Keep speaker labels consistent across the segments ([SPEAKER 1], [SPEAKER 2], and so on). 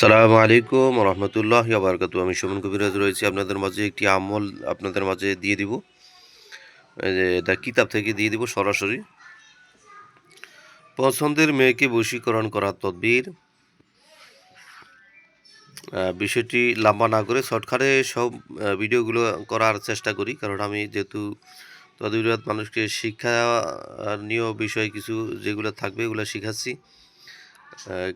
[SPEAKER 1] সালামু আলাইকুম রহমতুল্লাহ আবরকাতু আমি সুমন কবিরাজ রয়েছি। আপনাদের মাঝে একটি আমল আপনাদের মাঝে দিয়ে দিব। এটা কিতাব থেকে দিয়ে দিব সরাসরি। পছন্দের মেয়েকে বশীকরণ করার তদবির। বিষয়টি লম্বা না করে শর্টকাটে সব ভিডিওগুলো করার চেষ্টা করি। কারণ আমি যেহেতু তদবিরাত মানুষকে শিক্ষা নিয়ে বিষয় কিছু যেগুলো থাকবে এগুলো শিখাচ্ছি।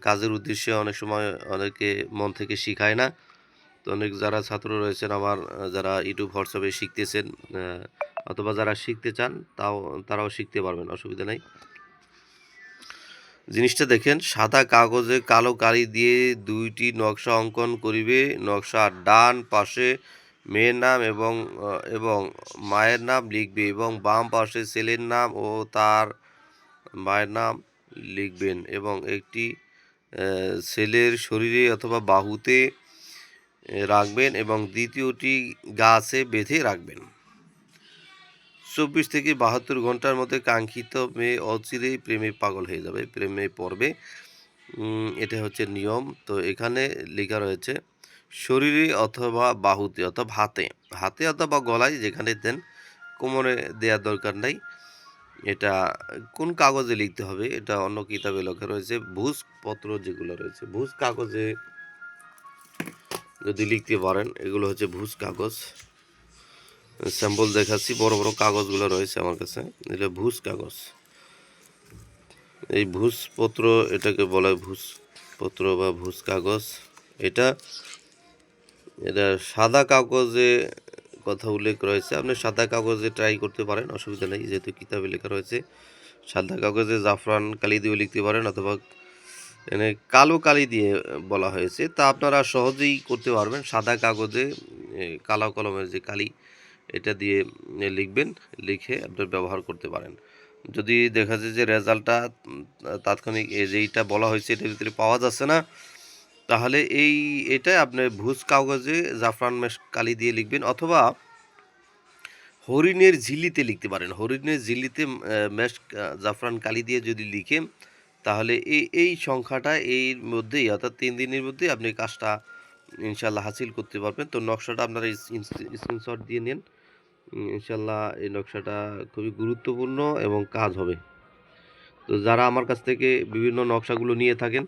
[SPEAKER 1] কাজের উদ্দেশ্যে অনেক সময় অনেকে মন থেকে শিখায় না। তো অনেক যারা ছাত্র রয়েছেন, আমার যারা ইউটিউব, হোয়াটসঅ্যাপে শিখতেছেন অথবা যারা শিখতে চান, তাও, তারাও শিখতে পারবেন, অসুবিধা নেই। জিনিসটা দেখেন, সাদা কাগজে কালো কালি দিয়ে দুইটি নকশা অঙ্কন করিবে। নকশা ডান পাশে মেয়ের নাম এবং এবং মায়ের নাম লিখবে এবং বাম পাশে ছেলের নাম ও তার মায়ের নাম লিখবেন এবং একটি ছেলের শরীরে অথবা বাহুতে রাখবেন এবং দ্বিতীয়টি গাছে বেঁধে রাখবেন। চব্বিশ থেকে বাহাত্তর ঘণ্টার মধ্যে কাঙ্ক্ষিত মেয়ে অচিরেই প্রেমে পাগল হয়ে যাবে, প্রেমে পড়বে। এটা হচ্ছে নিয়ম। তো এখানে লেখা রয়েছে, শরীরে অথবা বাহুতে অথবা হাতে হাতে অথবা গলায় যেখানে দেন, কোমরে দেওয়ার দরকার নাই। এটা কোন কাগজে লিখতে হবে? এটা অন্য কিতাবে লেখা রয়েছে। ভুজপত্র যেগুলো রয়েছে, ভুজ কাগজে যদি লিখতে পারেন, এগুলো হচ্ছে ভুজ কাগজ। স্যাম্পল দেখাচ্ছি, বড় বড় কাগজগুলো রয়েছে আমার কাছে। এটা ভুজ কাগজ। এই ভুজপত্র, এটাকে বলা হয় ভুজপত্র বা ভুজ কাগজ। এটা এটা সাদা কাগজে কথা উল্লেখ রয়েছে। আপনি সাদা কাগজে ট্রাই করতে পারেন, অসুবিধা নেই। যেহেতু কিতাবে লেখা রয়েছে, সাদা কাগজে জাফরান কালি দিয়েও লিখতে পারেন অথবা এনে কালো কালি দিয়ে বলা হয়েছে। তা আপনারা সহজেই করতে পারবেন। সাদা কাগজে কালো কলমের যে কালি, এটা দিয়ে লিখবেন, লিখে আপনার ব্যবহার করতে পারেন। যদি দেখা যায় যে রেজাল্টটা তাৎক্ষণিক যেইটা বলা হয়েছে, এটার ভিতরে পাওয়া যাচ্ছে না তাহলে এই এটা আপনি ভুজ কাগজে জাফরান মেশ কালি দিয়ে লিখবেন অথবা হরিণের ঝিল্লিতে লিখতে পারেন। হরিণের ঝিল্লিতে মেশ জাফরান কালি দিয়ে যদি লিখেন, তাহলে এই এই সংখ্যাটা এর মধ্যেই, অর্থাৎ তিন দিনের মধ্যেই আপনি কাজটা ইনশাল্লাহ হাসিল করতে পারবেন। তো নকশাটা আপনারা স্ক্রিনশট দিয়ে নিন। ইনশাল্লাহ এই নকশাটা খুবই গুরুত্বপূর্ণ এবং কাজ হবে। তো যারা আমার কাছ থেকে বিভিন্ন নকশাগুলো নিয়ে থাকেন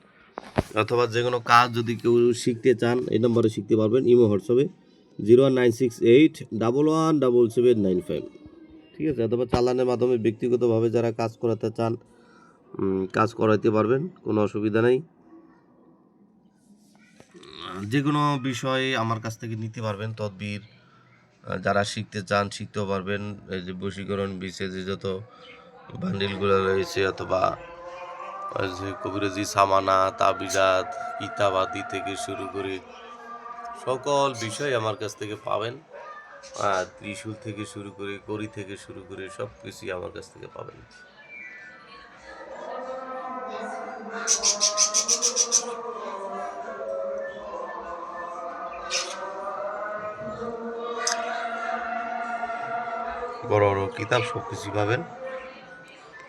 [SPEAKER 1] অথবা যে কোনো কাজ যদি কেউ শিখতে চান, এই নম্বরে শিখতে পারবেন ইমো হোয়াটসঅ্যাপে zero one nine six eight double one double seven nine five ঠিক আছে? অথবা চালানের মাধ্যমে ব্যক্তিগতভাবে যারা কাজ করাতে চান কাজ করাইতে পারবেন, কোনো অসুবিধা নেই। যে কোনো বিষয়ে আমার কাছ থেকে নিতে পারবেন তদবির। যারা শিখতে চান, শিখতেও পারবেন। এই যে বশীকরণ, বিশেষ যত বান্ডিলগুলো রয়েছে অথবা কবিরাজি সামানা, তাবিজাত কিতাবাদি থেকে শুরু করে সকল বিষয় আমার কাছ থেকে পাবেন। ত্রিশূল থেকে শুরু করে, করি থেকে শুরু করে সব কিছুই আমার কাছ থেকে পাবেন। বড় বড় কিতাব সব কিছুই পাবেন।